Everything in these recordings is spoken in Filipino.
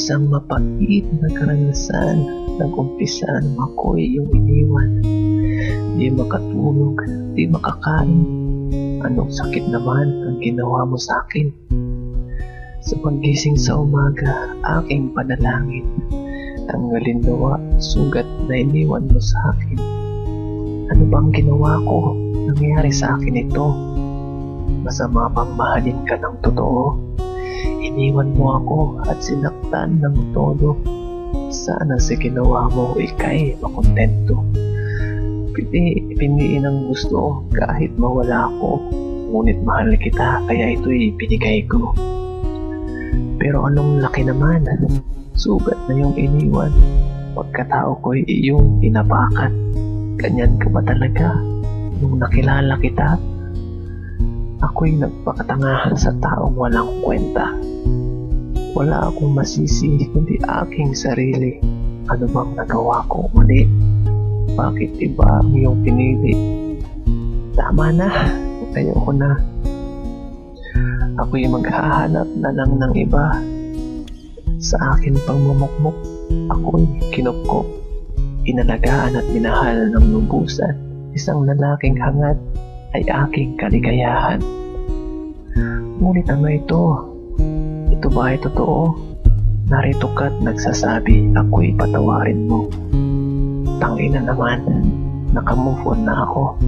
Isang mapait na karanasan nag-umpisa nung ako'y iyong iniwan. Di makatulog, di makakain. Anong sakit naman ang ginawa mo sa akin? Sa paggising sa umaga, aking panalangin. Tanggalin nawa, sugat na iniwan mo sa akin. Ano bang ginawa ko? Nangyari sa akin ito. Masama bang mahalin ka ng totoo? Iniwan mo ako at sinaktan ng todo. Sana sa ginawa mo ikay makontento. Pili, piniin ang gusto kahit mawala ako. Ngunit mahal kita kaya ito'y binigay ko. Pero anong laki naman, sugat na yung iniwan. Pagkatao ko'y iyong tinapakan. Ganyan ka ba talaga? Nung nakilala kita, ako'y nagpakatangahan sa taong walang kwenta. Wala akong masisi kundi aking sarili. Ano bang nagawa ko mali? Bakit iba ang iyong pinili? Tama na, ayoko na. Ako'y maghahanap na lang ng iba. Sa akin pang mumukmuk, ako'y kinupkop. Inalagaan at minahal ng lubusan. Isang lalaking hangat ay aking kaligayahan. Ngunit ano ito? Ito ba ay totoo? Narito ka't nagsasabi ako'y patawarin mo. Tangina naman, nakamove on na ako.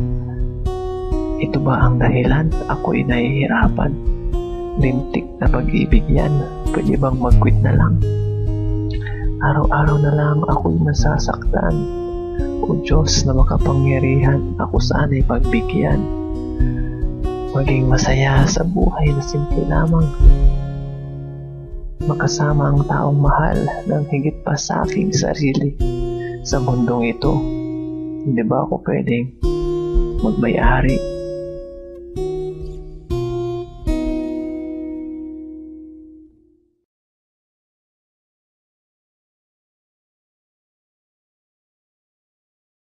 Ito ba ang dahilan ako'y nahihirapan? Lintik na pag-ibig yan, pwede bang mag-quit na lang? Araw-araw na lang ako'y masasaktan. O Diyos na makapangyarihan, ako sana'y pagbigyan. Maging masaya sa buhay na simple lamang. Makasama ang taong mahal ng higit pa sa aking sarili. Sa mundong ito, hindi ba ako pwedeng magmayari